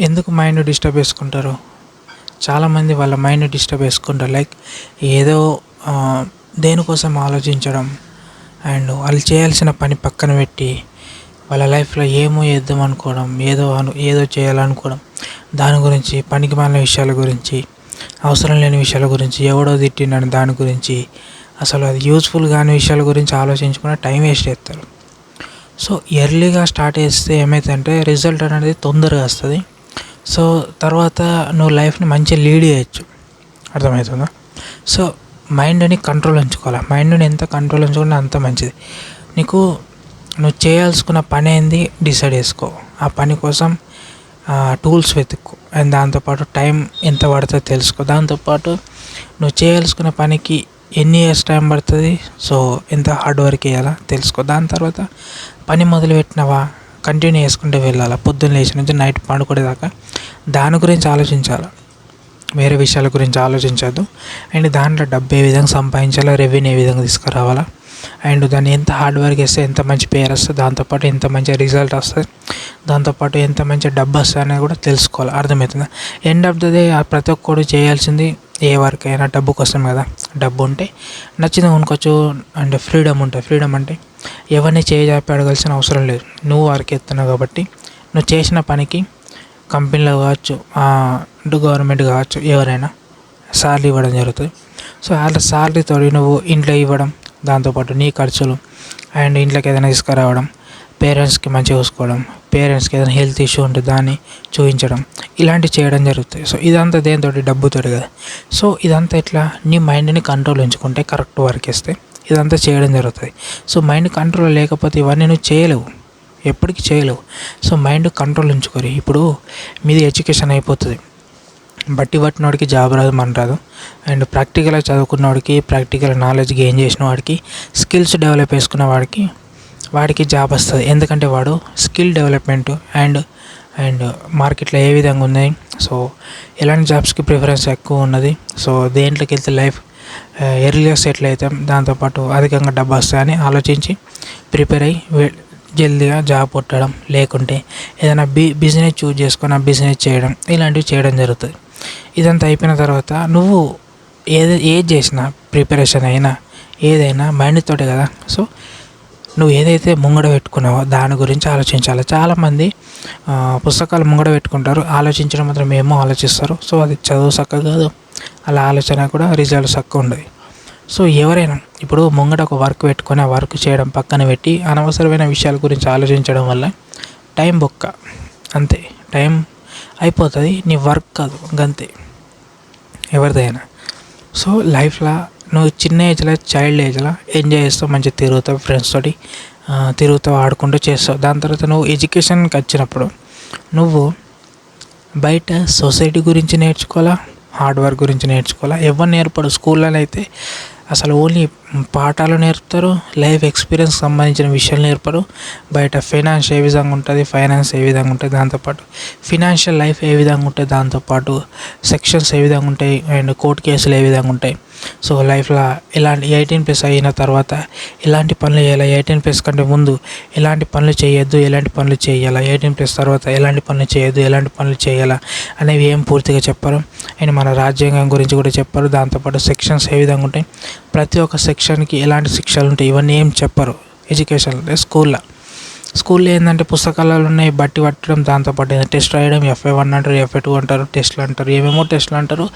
ఎందుకు mind disturb చేసుకుంటారు? చాలామంది వాళ్ళ మైండ్ డిస్టర్బ్ చేసుకుంటారు. లైక్ ఏదో దేనికోసం ఆలోచించడం అండ్ వాళ్ళు చేయాల్సిన పని పక్కన పెట్టి వాళ్ళ లైఫ్లో ఏమో చేద్దాం అనుకోవడం ఏదో అను ఏదో చేయాలనుకోవడం. దాని గురించి పనికి మాలిన విషయాల గురించి అవసరం లేని విషయాల గురించి ఎవడో తిట్టిండని దాని గురించి అసలు అది యూస్ఫుల్ కాని విషయాల గురించి ఆలోచించకుండా టైం వేస్ట్ చేస్తారు. సో ఎర్లీగా స్టార్ట్ చేస్తే ఏమైతుందంటే రిజల్ట్ అనేది తొందరగా వస్తుంది. సో తర్వాత నువ్వు లైఫ్ని మంచిగా లీడ్ చేయొచ్చు. అర్థమవుతుందా? సో మైండ్ని కంట్రోల్ ఉంచుకోవాలి? మైండ్ని ఎంత కంట్రోల్ ఉంచుకుంటే అంత మంచిది. నీకు నువ్వు చేయాల్సుకున్న పని ఏంది? డిసైడ్ చేసుకో. ఆ పని కోసం టూల్స్ వెతుక్కో. అండ్ దాంతోపాటు టైం ఎంత పడుతుందో తెలుసుకో. దాంతోపాటు నువ్వు చేయాల్సుకున్న పనికి ఎన్ని ఇయర్స్ టైం పడుతుంది? సో ఎంత హార్డ్ వర్క్ చేయాలా? తెలుసుకో. దాని తర్వాత పని మొదలు పెట్టినావా కంటిన్యూ చేసుకుంటూ వెళ్ళాలి? పొద్దున్న లేచి నుంచి నైట్ పండుకునేదాకా దాని గురించి ఆలోచించాలి? వేరే విషయాల గురించి ఆలోచించద్దు. అండ్ దాంట్లో డబ్బు ఏ విధంగా సంపాదించాలో రెవెన్యూ ఏ విధంగా తీసుకురావాలా? అండ్ దాన్ని ఎంత హార్డ్ వర్క్ చేస్తే ఎంత మంచి పేరు వస్తుంది? దాంతోపాటు ఎంత మంచి రిజల్ట్ వస్తుంది? దాంతోపాటు ఎంత మంచి డబ్బు వస్తుంది అనేది కూడా తెలుసుకోవాలి. అర్థమవుతుంది? ఎండ్ ఆఫ్ ద డే ప్రతి ఒక్కడు చేయాల్సింది ఏ వర్క్ అయినా డబ్బు కోసం కదా. డబ్బు ఉంటే నచ్చింది కొనుక్కోవచ్చు అండ్ ఫ్రీడమ్ ఉంటుంది ఫ్రీడమ్ అంటే ఎవరిని చేయి అడగాల్సిన అవసరం లేదు. నువ్వు వర్క్ ఎత్తున్నావు కాబట్టి నువ్వు చేసిన పనికి కంపెనీలో కావచ్చు గవర్నమెంట్ కావచ్చు ఎవరైనా సాలరీ ఇవ్వడం జరుగుతుంది. సో వాళ్ళ సాలరీతో నువ్వు ఇంట్లో ఇవ్వడం దాంతోపాటు నీ ఖర్చులు అండ్ ఇంట్లోకి ఏదైనా తీసుకురావడం పేరెంట్స్కి మంచిగా చూసుకోవడం పేరెంట్స్కి ఏదైనా హెల్త్ ఇష్యూ ఉంటే దాన్ని చూపించడం ఇలాంటివి చేయడం జరుగుతుంది సో ఇదంతా దేంతో డబ్బుతో కదా సో ఇదంతా ఇట్లా నీ మైండ్ని కంట్రోల్ ఉంచుకుంటే కరెక్ట్ వర్క్ ఇస్తే ఇదంతా చేయడం జరుగుతుంది సో మైండ్ కంట్రోల్ లేకపోతే ఇవన్నీ నువ్వు చేయలేవు. ఎప్పటికీ చేయలేవు. సో మైండ్ కంట్రోల్ ఉంచుకోరు. ఇప్పుడు మీది ఎడ్యుకేషన్ అయిపోతుంది. బట్టి పట్టినోడికి జాబ్ రాదు మన రాదు. అండ్ ప్రాక్టికల్గా చదువుకున్నవాడికి ప్రాక్టికల్ నాలెడ్జ్ గెయిన్ చేసిన వాడికి స్కిల్స్ డెవలప్ చేసుకున్న వాడికి వాడికి జాబ్ వస్తుంది. ఎందుకంటే వాడు స్కిల్ డెవలప్మెంట్ అండ్ అండ్ మార్కెట్లో ఏ విధంగా ఉన్నాయి సో ఎలాంటి జాబ్స్కి ప్రిఫరెన్స్ ఎక్కువ ఉన్నది. సో దేంట్లోకి వెళ్తే లైఫ్ ఎర్లీగా సెటిల్ అవుతాం. దాంతోపాటు అధికంగా డబ్బు వస్తాయని ఆలోచించి ప్రిపేర్ అయ్యి జల్దీగా జాబ్ కొట్టడం. లేకుంటే ఏదైనా బి బిజినెస్ చూజ్ చేసుకొని ఆ బిజినెస్ చేయడం. ఇలాంటివి చేయడం జరుగుతుంది. ఇదంతా అయిపోయిన తర్వాత నువ్వు ఏది ఏది చేసినా ప్రిపరేషన్ అయినా ఏదైనా మైండ్ తోటే కదా. సో నువ్వు ఏదైతే ముంగడ పెట్టుకున్నావో దాని గురించి ఆలోచించాలి. చాలామంది పుస్తకాలు ముంగడ పెట్టుకుంటారు. ఆలోచించడం మాత్రం ఏమో ఆలోచిస్తారు. సో అది చదువు చక్క కాదు. అలా ఆలోచన కూడా రిజల్ట్ చక్క ఉండదు. సో ఎవరైనా ఇప్పుడు ముంగట ఒక వర్క్ పెట్టుకొని ఆ వర్క్ చేయడం పక్కన పెట్టి అనవసరమైన విషయాల గురించి ఆలోచించడం వల్ల టైం బొక్క. అంతే. టైం అయిపోతుంది. నీ వర్క్ కాదు. గంతే. ఎవరిదైనా. సో లైఫ్లో నువ్వు చిన్న ఏజ్లో చైల్డ్ ఏజ్లో ఎంజాయ్ చేస్తావు మంచిగా తిరుగుతావు ఫ్రెండ్స్ తోటి తిరుగుతావు ఆడుకుంటూ చేస్తావు. దాని తర్వాత నువ్వు ఎడ్యుకేషన్కి వచ్చినప్పుడు నువ్వు బయట సొసైటీ గురించి నేర్చుకోవాలా? హార్డ్ వర్క్ గురించి నేర్చుకోవాలా? ఎవరు నేర్పడు స్కూల్లో అయితే అసలు ఓన్లీ పాఠాలు నేర్పుతారు లైఫ్ ఎక్స్పీరియన్స్ సంబంధించిన విషయాలు నేర్పరు. బయట ఫైనాన్స్ ఏ విధంగా ఉంటుంది ఫైనాన్స్ ఏ విధంగా ఉంటుంది దాంతోపాటు ఫినాన్షియల్ లైఫ్ ఏ విధంగా ఉంటుంది దాంతోపాటు సెక్షన్స్ ఏ విధంగా ఉంటాయి అండ్ కోర్టు కేసులు ఏ విధంగా ఉంటాయి. సో లైఫ్లో ఇలాంటి ఎయిటీన్ ప్లస్ అయిన తర్వాత ఎలాంటి పనులు చేయాలి? ఎయిటీన్ ప్లస్ కంటే ముందు ఎలాంటి పనులు చేయొద్దు ఎలాంటి పనులు చేయాలా? ఎయిటీన్ ప్లస్ తర్వాత ఎలాంటి పనులు చేయొద్దు ఎలాంటి పనులు చేయాలా? అనేవి ఏం పూర్తిగా చెప్పారు. అండ్ మన రాజ్యాంగం గురించి కూడా చెప్పారు. దాంతోపాటు సెక్షన్స్ ఏ విధంగా ఉంటాయి? ప్రతి ఒక్క సెక్షన్కి ఎలాంటి శిక్షలు ఉంటాయి? ఇవన్నీ ఏం చెప్పరు. ఎడ్యుకేషన్ స్కూల్లో. స్కూల్లో ఏంటంటే పుస్తకాలలో ఉన్నాయి బట్టి పట్టడం దాంతోపాటు టెస్ట్ రాయడం ఎఫ్ఏ వన్ అంటారు ఎఫ్ఏ టూ అంటారు టెస్ట్లు అంటారు ఏమేమో టెస్ట్లు అంటారు.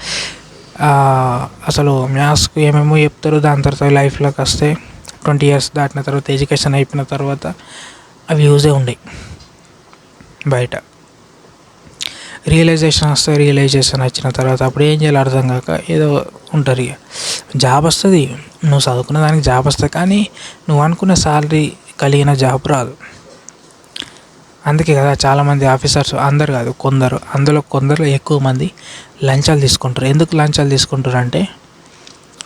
అసలు మ్యాథ్స్కి ఏమేమో చెప్తారు దాని తర్వాత లైఫ్లోకి వస్తే ట్వంటీ ఇయర్స్ దాటిన తర్వాత ఎడ్యుకేషన్ అయిపోయిన తర్వాత అవి యూజే ఉండేవి బయట. రియలైజేషన్ వస్తే రియలైజేషన్ వచ్చిన తర్వాత అప్పుడు ఏం చేయాలో అర్థం కాక ఏదో ఉంటారు ఇక. జాబ్ వస్తుంది నువ్వు చదువుకున్న దానికి జాబ్ వస్తుంది కానీ నువ్వు అనుకున్న శాలరీ కలిగిన జాబ్ రాదు. అందుకే కదా చాలామంది ఆఫీసర్స్ అందరు కాదు కొందరు. అందులో కొందరు ఎక్కువ మంది లంచాలు తీసుకుంటారు. ఎందుకు లంచాలు తీసుకుంటారు అంటే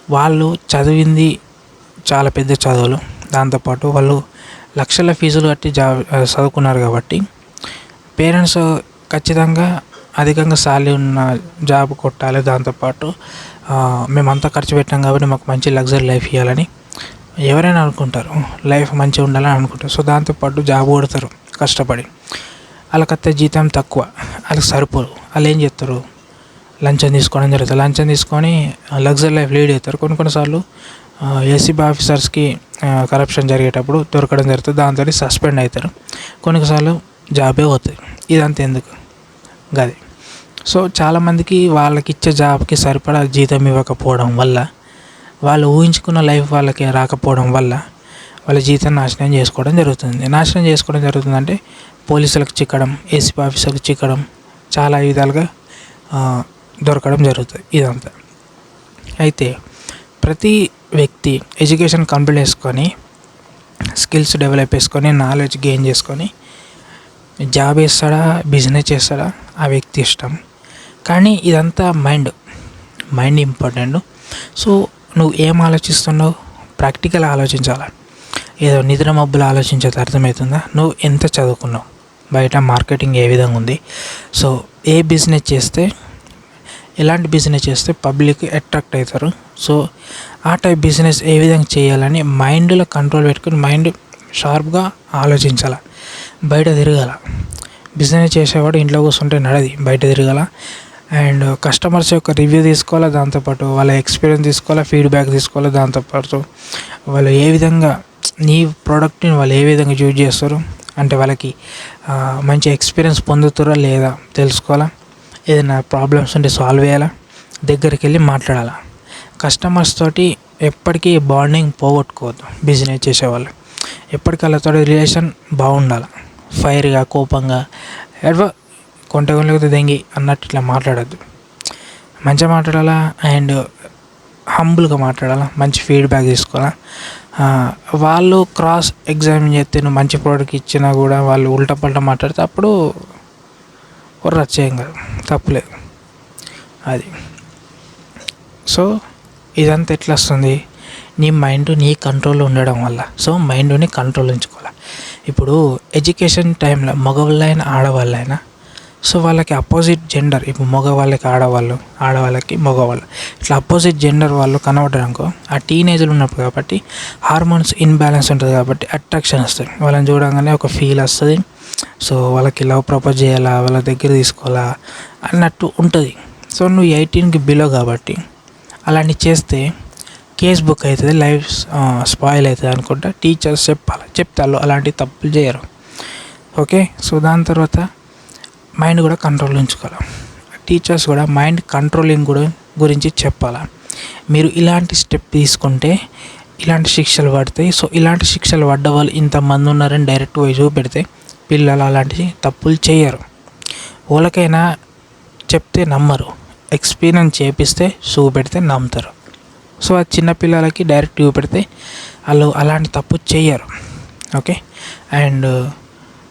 వాళ్ళు చదివింది చాలా పెద్ద చదువులు. దాంతోపాటు వాళ్ళు లక్షల ఫీజులు కట్టి జాబ్ చదువుకున్నారు కాబట్టి పేరెంట్స్ ఖచ్చితంగా అధికంగా శాలరీ ఉన్న జాబ్ కొట్టాలి. దాంతోపాటు మేమంతా ఖర్చు పెట్టాం కాబట్టి మాకు మంచి లగ్జరీ లైఫ్ ఇవ్వాలని ఎవరైనా అనుకుంటారు. లైఫ్ మంచిగా ఉండాలని అనుకుంటారు. సో దాంతోపాటు జాబ్ కొడతారు. కష్టపడి. వాళ్ళకత్తే జీతం తక్కువ. వాళ్ళకి సరిపోరు వాళ్ళు ఏం చేస్తారు? లంచం తీసుకోవడం జరుగుతుంది. లంచం తీసుకొని లగ్జరీ లైఫ్ లీడ్ అవుతారు. కొన్ని కొన్నిసార్లు ఏసీబీ ఆఫీసర్స్కి కరప్షన్ జరిగేటప్పుడు దొరకడం జరుగుతుంది. దాంతో సస్పెండ్ అవుతారు. కొన్నిసార్లు జాబే పోతుంది ఇదంతా ఎందుకు? గది. సో చాలామందికి వాళ్ళకి ఇచ్చే జాబ్కి సరిపడా జీతం ఇవ్వకపోవడం వల్ల వాళ్ళు ఊహించుకున్న లైఫ్ వాళ్ళకి రాకపోవడం వల్ల వాళ్ళ జీవితం నాశనం చేసుకోవడం జరుగుతుంది. నాశనం చేసుకోవడం జరుగుతుందంటే పోలీసులకు చిక్కడం ఏసీపీ ఆఫీసర్లకు చిక్కడం చాలా విధాలుగా దొరకడం జరుగుతుంది ఇదంతా. అయితే ప్రతి వ్యక్తి ఎడ్యుకేషన్ కంప్లీట్ చేసుకొని స్కిల్స్ డెవలప్ చేసుకొని నాలెడ్జ్ గెయిన్ చేసుకొని జాబ్ వేస్తాడా బిజినెస్ చేస్తాడా ఆ వ్యక్తి ఇష్టం. కానీ ఇదంతా మైండ్ మైండ్ ఇంపార్టెంట్. సో నువ్వు ఏం ఆలోచిస్తున్నావు? ప్రాక్టికల్ ఆలోచించాలి? ఏదో నిద్ర మబ్బులు ఆలోచించేది అర్థమవుతుందా? నువ్వు ఎంత చదువుకున్నావు? బయట మార్కెటింగ్ ఏ విధంగా ఉంది? సో ఏ బిజినెస్ చేస్తే ఎలాంటి బిజినెస్ చేస్తే పబ్లిక్ అట్రాక్ట్ అవుతారు? సో ఆ టైప్ బిజినెస్ ఏ విధంగా చేయాలని మైండ్లో కంట్రోల్ పెట్టుకుని మైండ్ షార్ప్గా ఆలోచించాలి? బయట తిరగాల. బిజినెస్ చేసేవాడు ఇంట్లో కూర్చుంటే నడది బయట తిరగాల. అండ్ కస్టమర్స్ యొక్క రివ్యూ తీసుకోవాలా దాంతోపాటు? వాళ్ళ ఎక్స్పీరియన్స్ తీసుకోవాలా? ఫీడ్బ్యాక్ తీసుకోవాలా దాంతోపాటు? వాళ్ళు ఏ విధంగా నీ ప్రోడక్ట్ని వాళ్ళు ఏ విధంగా యూజ్ చేస్తారు? అంటే వాళ్ళకి మంచి ఎక్స్పీరియన్స్ పొందుతారా లేదా తెలుసుకోవాలా? ఏదైనా ప్రాబ్లమ్స్ ఉంటే సాల్వ్ చేయాలా? దగ్గరికి వెళ్ళి మాట్లాడాలా? కస్టమర్స్ తోటి ఎప్పటికీ బాండింగ్ పోగొట్టుకోవద్దు బిజినెస్ చేసేవాళ్ళు. ఎప్పటికీ వాళ్ళతో రిలేషన్ బాగుండాలి? ఫైర్గా కోపంగా ఎడవ కొంట కొనలేకపోతే దెంగి అన్నట్టు ఇట్లా మాట్లాడద్దు. మంచిగా మాట్లాడాలా? అండ్ హంబుల్గా మాట్లాడాలా? మంచి ఫీడ్బ్యాక్ తీసుకోవాలా? వాళ్ళు క్రాస్ ఎగ్జామిన్ చేస్తే నువ్వు మంచి ప్రోడక్ట్ ఇచ్చినా కూడా వాళ్ళు ఉల్టా పల్టా మాట్లాడితే అప్పుడు రచ్చేయం కాదు తప్పులేదు అది. సో ఇదంతా ఎట్లా వస్తుంది? నీ మైండ్ నీ కంట్రోల్లో ఉండడం వల్ల. సో మైండ్ని కంట్రోల్ ఉంచుకోవాలి. ఇప్పుడు ఎడ్యుకేషన్ టైంలో మగవాళ్ళైనా ఆడవాళ్ళైనా సో వాళ్ళకి అపోజిట్ జెండర్ ఇప్పుడు మగవాళ్ళకి ఆడవాళ్ళు ఆడవాళ్ళకి మగవాళ్ళు. ఇట్లా అపోజిట్ జెండర్ వాళ్ళు కనబడ్డారనుకో ఆ టీనేజ్లో ఉన్నప్పుడు కాబట్టి హార్మోన్స్ ఇన్బ్యాలెన్స్ ఉంటుంది కాబట్టి అట్రాక్షన్ వస్తుంది. వాళ్ళని చూడగానే ఒక ఫీల్ వస్తుంది. సో వాళ్ళకి లవ్ ప్రపోజ్ చేయాలా వాళ్ళ దగ్గర తీసుకోవాలా అన్నట్టు ఉంటుంది. సో నువ్వు ఎయిటీన్కి బిలో కాబట్టి అలాంటి చేస్తే కేస్ బుక్ అవుతుంది లైఫ్ స్పాయిల్ అవుతుంది అనుకుంటా. టీచర్స్ చెప్పాలి చెప్తారు అలాంటి తప్పులు చేయరు. ఓకే? సో దాని తర్వాత మైండ్ కూడా కంట్రోల్ ఉంచుకోవాలి. టీచర్స్ కూడా మైండ్ కంట్రోలింగ్ కూడా గురించి చెప్పాలి? మీరు ఇలాంటి స్టెప్ తీసుకుంటే ఇలాంటి శిక్షలు పడతాయి. సో ఇలాంటి శిక్షలు పడ్డ వాళ్ళు ఇంతమంది ఉన్నారని డైరెక్ట్ పోయి చూపెడితే పిల్లలు అలాంటి తప్పులు చేయరు. వాళ్ళకైనా చెప్తే నమ్మరు. ఎక్స్పీరియన్స్ చేపిస్తే చూపెడితే నమ్ముతారు. సో ఆ చిన్నపిల్లలకి డైరెక్ట్ చూపెడితే వాళ్ళు అలాంటి తప్పు చేయరు. ఓకే అండ్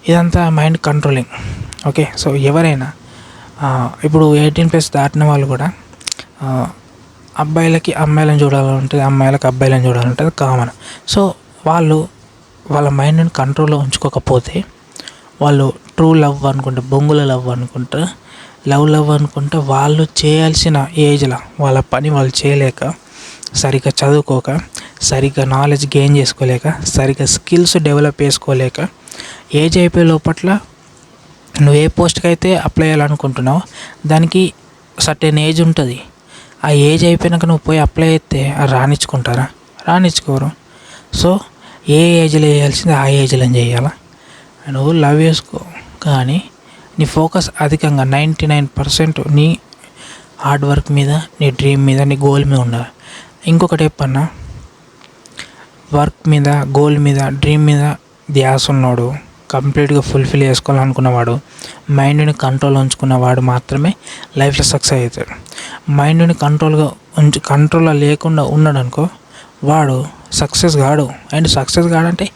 ఇదంతా మైండ్ కంట్రోలింగ్ ఓకే సో ఎవరైనా ఇప్పుడు ఎయిటీన్ ప్లస్ దాటిన వాళ్ళు కూడా అబ్బాయిలకి అమ్మాయిలను చూడాలని ఉంటుంది అమ్మాయిలకి అబ్బాయిలను చూడాలని ఉంటుంది కామన్. సో వాళ్ళు వాళ్ళ మైండ్ని కంట్రోల్లో ఉంచుకోకపోతే వాళ్ళు ట్రూ లవ్ అనుకుంటే బొంగుల లవ్ అనుకుంటే లవ్ లవ్ అనుకుంటే వాళ్ళు చేయాల్సిన ఏజ్లో వాళ్ళ పని వాళ్ళు చేయలేక సరిగ్గా చదువుకోక సరిగ్గా నాలెడ్జ్ గెయిన్ చేసుకోలేక సరిగ్గా స్కిల్స్ డెవలప్ చేసుకోలేక ఏజ్ అయిపోయే లోపట్ల నువ్వు ఏ పోస్ట్కి అయితే అప్లై చేయాలనుకుంటున్నావో దానికి సర్టెన్ ఏజ్ ఉంటుంది. ఆ ఏజ్ అయిపోయినాక నువ్వు పోయి అప్లై అయితే రానిచ్చుకుంటారా రాణించుకుంటారా? రాణించుకోరు. సో ఏ ఏజ్లో చేయాల్సింది ఆ ఏజ్లో చేయాలా? నువ్వు లవ్ చేసుకో. కానీ నీ ఫోకస్ అధికంగా నైంటీ నైన్ పర్సెంట్ నీ హార్డ్ వర్క్ మీద నీ డ్రీమ్ మీద నీ గోల్ మీద ఉండాలి. ఇంకొకటి చెప్పన్నా వర్క్ మీద గోల్ మీద డ్రీమ్ మీద ధ్యాస ఉన్నాడు కంప్లీట్గా ఫుల్ఫిల్ చేసుకోవాలనుకున్నవాడు మైండ్ని కంట్రోల్ ఉంచుకున్నవాడు మాత్రమే లైఫ్లో సక్సెస్ అవుతాడు. మైండ్ని కంట్రోల్గా ఉంచు కంట్రోల్లో లేకుండా ఉన్నాడు అనుకో వాడు సక్సెస్ కాడు. అండ్ సక్సెస్ కాడంటే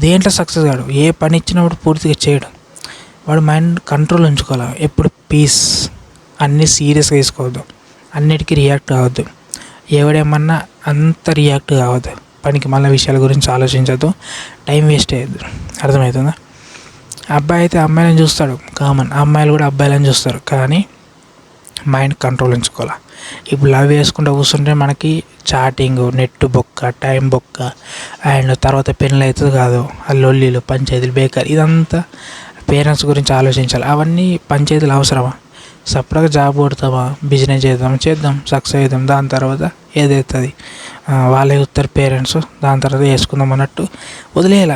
దేంట్లో సక్సెస్ కాడు? ఏ పని ఇచ్చినప్పుడు పూర్తిగా చేయడు. వాడు మైండ్ కంట్రోల్ ఉంచుకోవాలి. ఎప్పుడు పీస్ అన్నీ సీరియస్గా తీసుకోవద్దు. అన్నిటికీ రియాక్ట్ కావద్దు ఎవడేమన్నా అంత రియాక్ట్ కావద్దు. పనికి మళ్ళీ విషయాల గురించి ఆలోచించద్దు. టైం వేస్ట్ అయ్యద్దు అర్థమవుతుందా? అబ్బాయి అయితే అమ్మాయిలను చూస్తాడు. కామన్. అమ్మాయిలు కూడా అబ్బాయిలను చూస్తారు. కానీ మైండ్ కంట్రోల్ ఉంచుకోవాలి. ఇప్పుడు లవ్ వేసుకుంటూ కూర్చుంటే మనకి చాటింగ్ నెట్ బొక్క టైం బొక్క అండ్ తర్వాత పెళ్ళి అవుతుంది కాదు. ఆ లొల్లీలు పంచాయతీలు బేకర్ ఇదంతా పేరెంట్స్ గురించి ఆలోచించాలి. అవన్నీ పంచాయతీలు అవసరమా? సపరేట్గా జాబ్ కొడతామా? బిజినెస్ చేద్దాం చేద్దాం సక్సెస్ అవుతాం దాని తర్వాత ఏదైతుంది? వాళ్ళే ఉత్తర పేరెంట్స్ దాని తర్వాత వేసుకుందాం అన్నట్టు వదిలేయాల?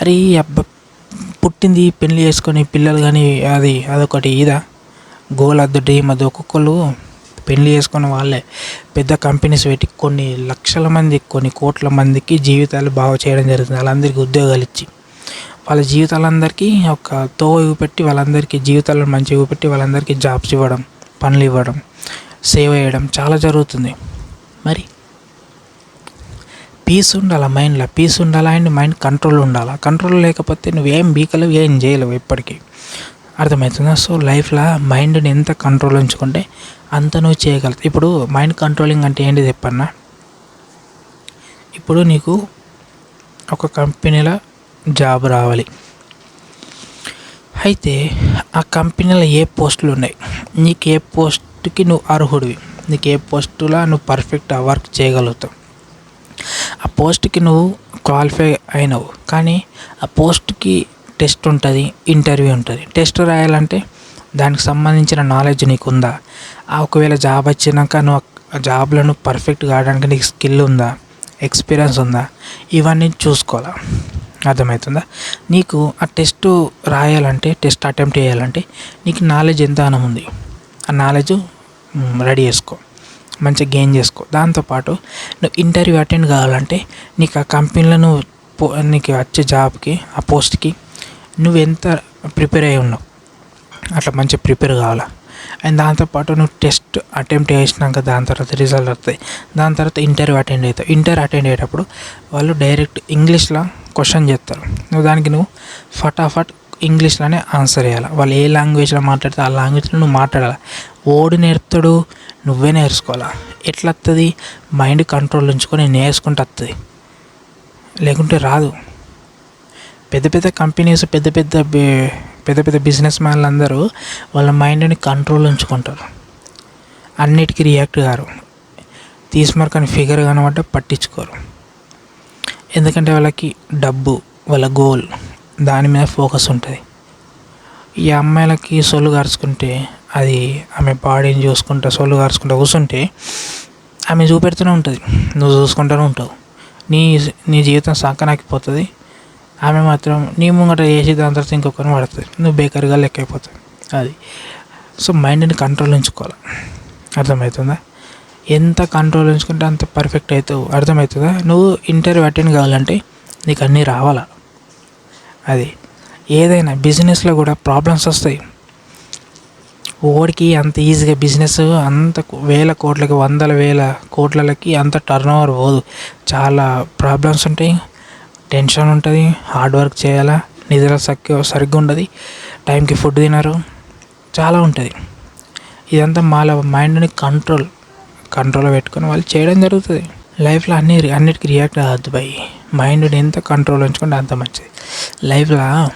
అరే ఈ అబ్బా పుట్టింది పెళ్ళి చేసుకొని పిల్లలు కానీ అది అదొకటి ఇదా? గోల్ అద్దు డ్రీమ్ అది ఒక్కొక్కరు పెళ్ళి చేసుకున్న వాళ్ళే. పెద్ద కంపెనీస్ పెట్టి కొన్ని లక్షల మంది కొన్ని కోట్ల మందికి జీవితాలు బాగు చేయడం జరుగుతుంది. వాళ్ళందరికీ ఉద్యోగాలు ఇచ్చి. వాళ్ళ జీవితాలందరికీ ఒక తోవ చూపెట్టి వాళ్ళందరికీ జీవితాలను మంచిగా చూపెట్టి వాళ్ళందరికీ జాబ్స్ ఇవ్వడం పనులు ఇవ్వడం సేవ్ చేయడం చాలా జరుగుతుంది. మరి పీస్ ఉండాలి? మైండ్లో పీస్ ఉండాలా? అండ్ మైండ్ కంట్రోల్ ఉండాలి? కంట్రోల్ లేకపోతే నువ్వేం బీకలేవు ఏం చేయలేవు ఎప్పటికీ అర్థమవుతుందా? సో లైఫ్లో మైండ్ని ఎంత కంట్రోల్ ఉంచుకుంటే అంత నువ్వు చేయగలుగుతావు. ఇప్పుడు మైండ్ కంట్రోలింగ్ అంటే ఏంటి చెప్పన్నా? ఇప్పుడు నీకు ఒక కంపెనీలో జాబ్ రావాలి. అయితే ఆ కంపెనీలో ఏ పోస్టులు ఉన్నాయి? నీకు ఏ పోస్ట్కి నువ్వు అర్హుడివి? నీకు ఏ పోస్టులో నువ్వు పర్ఫెక్ట్ వర్క్ చేయగలుగుతావు? ఆ పోస్ట్కి నువ్వు క్వాలిఫై అయినావు. కానీ ఆ పోస్ట్కి టెస్ట్ ఉంటుంది ఇంటర్వ్యూ ఉంటుంది. టెస్ట్ రాయాలంటే దానికి సంబంధించిన నాలెడ్జ్ నీకు ఉందా ఆ ఒకవేళ జాబ్ వచ్చినాక నువ్వు ఆ జాబ్లో నువ్వు పర్ఫెక్ట్ కావడానికి నీకు స్కిల్ ఉందా? ఎక్స్పీరియన్స్ ఉందా? ఇవన్నీ చూసుకోవాలా. అర్థమవుతుందా? నీకు ఆ టెస్ట్ రాయాలంటే టెస్ట్ అటెంప్ట్ చేయాలంటే నీకు నాలెడ్జ్ ఎంత అని ఉంది? ఆ నాలెడ్జ్ రెడీ చేసుకో. మంచిగా గెయిన్ చేసుకో. దాంతోపాటు నువ్వు ఇంటర్వ్యూ అటెండ్ కావాలంటే నీకు ఆ కంపెనీలో నువ్వు పో నీకు వచ్చే జాబ్కి ఆ పోస్ట్కి నువ్వు ఎంత ప్రిపేర్ అయి ఉన్నావు. అట్లా మంచిగా ప్రిపేర్ కావాలా. అండ్ దాంతోపాటు నువ్వు టెస్ట్ అటెంప్ట్ చేసినాక దాని తర్వాత రిజల్ట్ వస్తాయి. దాని తర్వాత ఇంటర్వ్యూ అటెండ్ అవుతావు. ఇంటర్వ్యూ అటెండ్ అయ్యేటప్పుడు వాళ్ళు డైరెక్ట్ ఇంగ్లీష్లో క్వశ్చన్ చేస్తారు. నువ్వు దానికి నువ్వు ఫటాఫట్ ఇంగ్లీష్లోనే ఆన్సర్ చేయాలి. వాళ్ళు ఏ లాంగ్వేజ్లో మాట్లాడితే ఆ లాంగ్వేజ్లో నువ్వు మాట్లాడాలి. ఓడి నేర్పుతాడు నువ్వే నేర్చుకోవాలా? ఎట్లా వస్తుంది మైండ్ కంట్రోల్ ఉంచుకొని నేర్చుకుంటూ వస్తుంది లేకుంటే రాదు. పెద్ద పెద్ద కంపెనీస్ పెద్ద పెద్ద పెద్ద పెద్ద బిజినెస్ మ్యాన్లు అందరూ వాళ్ళ మైండ్ని కంట్రోల్ ఉంచుకుంటారు. అన్నిటికీ రియాక్ట్ కారు. తీసుమరకని ఫిగర్ కనబడ్డ పట్టించుకోరు. ఎందుకంటే వాళ్ళకి డబ్బు వాళ్ళ గోల్ దాని మీద ఫోకస్ ఉంటుంది. ఈ అమ్మాయిలకి సొల్లు గార్చుకుంటే అది ఆమె బాడీని చూసుకుంటా సొల్లు గార్చుకుంటా కూర్చుంటే ఆమె చూపెడుతూనే ఉంటుంది. నువ్వు చూసుకుంటూనే ఉంటావు. నీ నీ జీవితం సంకనాకిపోతుంది. ఆమె మాత్రం నీ ముంగట చేసి దాని తర్వాత ఇంకొకరిని పడుతుంది నువ్వు బేకర్గా లెక్క అయిపోతుంది అది. సో మైండ్ని కంట్రోల్ ఉంచుకోవాలి. అర్థమవుతుందా? ఎంత కంట్రోల్ ఉంచుకుంటే అంత పర్ఫెక్ట్ అవుతావు అర్థమవుతుందా? నువ్వు ఇంటర్వ్యూ అటెండ్ కావాలంటే నీకు అన్నీ రావాలా. అది. ఏదైనా బిజినెస్లో కూడా ప్రాబ్లమ్స్ వస్తాయి. ఓడికి అంత ఈజీగా బిజినెస్ అంత వేల కోట్లకి వందల వేల కోట్లకి అంత టర్న్ ఓవర్ పోదు. చాలా ప్రాబ్లమ్స్ ఉంటాయి. టెన్షన్ ఉంటుంది. హార్డ్ వర్క్ చేయాలా? నిద్ర సరిగ్గా సరిగ్గా ఉండదు టైంకి ఫుడ్ తినరు. చాలా ఉంటుంది. ఇదంతా మాల మైండ్ని కంట్రోల్ కంట్రోల్లో పెట్టుకొని వాళ్ళు చేయడం జరుగుతుంది. లైఫ్లో అన్ని అన్నిటికీ రియాక్ట్ అవ్వద్దు బై మైండ్ని ఎంత కంట్రోల్ ఉంచుకుంటే అంత మంచిది. లైఫ్లో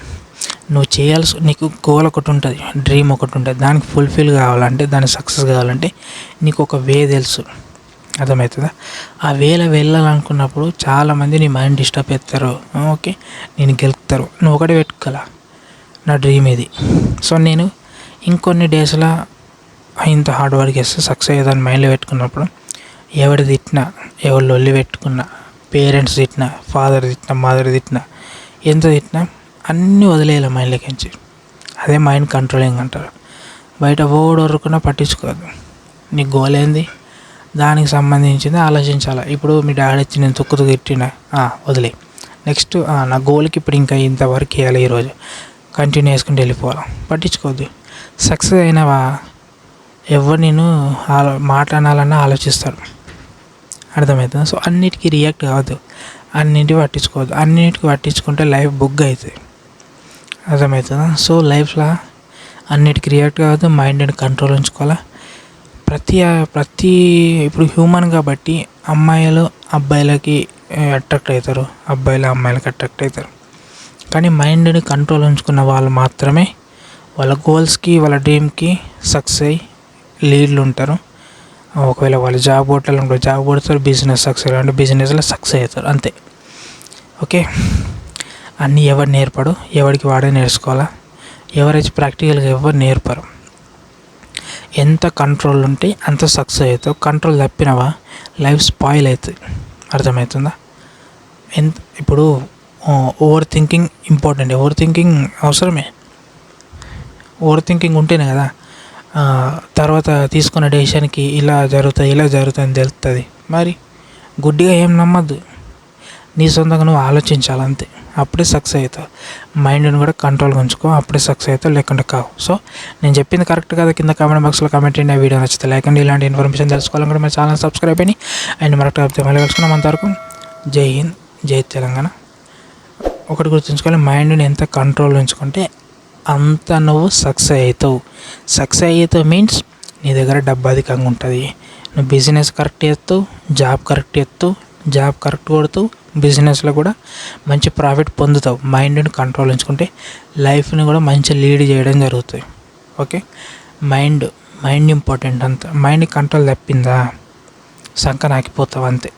నువ్వు చేయాల్సి నీకు గోల్ ఒకటి ఉంటుంది డ్రీమ్ ఒకటి ఉంటుంది దానికి ఫుల్ఫిల్ కావాలంటే దానికి సక్సెస్ కావాలంటే నీకు ఒక వే తెలుసు. అర్థమవుతుందా? ఆ వేలో వెళ్ళాలనుకున్నప్పుడు చాలామంది నీ మైండ్ డిస్టర్బ్ చేస్తారు. ఓకే? నేను గెలుపుతారు. నువ్వు ఒకటే పెట్టుకోవాలా? నా డ్రీమ్ ఇది. సో నేను ఇంకొన్ని డేస్లో ఇంత హార్డ్ వర్క్ చేస్తే సక్సెస్ అయ్యేదాన్ని మైండ్లో పెట్టుకున్నప్పుడు ఎవరు తిట్టినా ఎవరు లొల్లి పెట్టుకున్నా పేరెంట్స్ తిట్టినా ఫాదర్ తిట్టినా మదర్ తిట్టినా ఎంత తిట్టినా అన్నీ వదిలేయాలి మైండ్లోకి నుంచి. అదే మైండ్ కంట్రోలింగ్ అంటారు. బయట ఓడి వరకున్నా పట్టించుకోదు నీ గోల్ ఏంది? దానికి సంబంధించింది ఆలోచించాలి? ఇప్పుడు మీ డాడీ వచ్చి నేను తొక్కుతూ తిట్టిన వదిలే. నెక్స్ట్ నా గోల్కి ఇప్పుడు ఇంకా ఇంతవరకు వేయాలి ఈరోజు కంటిన్యూ చేసుకుంటూ వెళ్ళిపోవాలి? పట్టించుకోవద్దు. సక్సెస్ అయినవా? ఎవరు నేను ఆలో మాట్లాడాలన్నా ఆలోచిస్తారు. అర్థమవుతుంది? సో అన్నిటికీ రియాక్ట్ కావద్దు. అన్నింటికి పట్టించుకోవద్దు. అన్నింటికి పట్టించుకుంటే లైఫ్ బుగ్ అవుతుంది అర్థమవుతుందా? సో లైఫ్లో అన్నిటికీ రియాక్ట్ కావద్దు మైండ్ని కంట్రోల్ ఉంచుకోవాలి. ప్రతి ప్రతి ఇప్పుడు హ్యూమన్ కాబట్టి అమ్మాయిలు అబ్బాయిలకి అట్రాక్ట్ అవుతారు. అబ్బాయిలు అమ్మాయిలకి అట్రాక్ట్ అవుతారు. కానీ మైండ్ని కంట్రోల్ ఉంచుకున్న వాళ్ళు మాత్రమే వాళ్ళ గోల్స్కి వాళ్ళ డ్రీమ్కి సక్సెస్ అయ్యి లీడ్లు ఉంటారు. ఒకవేళ వాళ్ళు జాబ్ కొట్టాలంటే జాబ్ కొడతారు బిజినెస్ సక్సెస్ అంటే బిజినెస్లో సక్సెస్ అవుతారు అంతే. ఓకే? అన్నీ ఎవరు నేర్పడు ఎవరికి వాడే నేర్చుకోవాలా? ఎవరైతే ప్రాక్టికల్గా ఎవరు నేర్పరు? ఎంత కంట్రోల్ ఉంటే అంత సక్సెస్ అవుతావు. కంట్రోల్ తప్పినవా? లైఫ్ స్పాయిల్ అవుతుంది అర్థమవుతుందా? ఎంత ఇప్పుడు over thinking important over thinking అవసరమే. ఓవర్ థింకింగ్ ఉంటేనే కదా. తర్వాత తీసుకున్న డెసిషన్కి ఇలా జరుగుతుంది ఇలా జరుగుతుంది అని తెలుస్తుంది మరి గుడ్డిగా ఏం నమ్మద్దు. నీ సొంతంగా నువ్వు ఆలోచించాలి అంతే అప్పుడే సక్సెస్ అవుతావు మైండ్ని కూడా కంట్రోల్గా ఉంచుకో అప్పుడే సక్సెస్ అవుతావు లేకుంటే కావు. సో నేను చెప్పింది కరెక్ట్ కదా కింద కామెంట్ బాక్స్లో కామెంట్ చేయండి ఆ వీడియో నచ్చితే లేకుండా ఇలాంటి ఇన్ఫర్మేషన్ తెలుసుకోవాలనుకుంటే మన ఛానల్ సబ్స్క్రైబ్ అయ్యి అండ్ మరొకటి మళ్ళీ కలుసుకున్నాం అంతవరకు. జై హింద్ జై తెలంగాణ. ఒకటి గుర్తుంచుకోవాలి మైండ్ని ఎంత కంట్రోల్ ఉంచుకుంటే అంత నువ్వు సక్సెస్ అవుతావు సక్సెస్ అవుతావు మీన్స్ నీ దగ్గర డబ్బు అధికంగా ఉంటుంది. నువ్వు బిజినెస్ కరెక్ట్ చేస్తావు జాబ్ కరెక్ట్ చేస్తావు జాబ్ కరెక్ట్ కొడుతూ బిజినెస్లో కూడా మంచి ప్రాఫిట్ పొందుతావు. మైండ్ని కంట్రోల్ ఉంచుకుంటే లైఫ్ని కూడా మంచి లీడ్ చేయడం జరుగుతుంది. ఓకే? మైండ్ మైండ్ ఇంపార్టెంట్ అంత. మైండ్ కంట్రోల్ తప్పిందా? సంక నాకిపోతావు అంతే.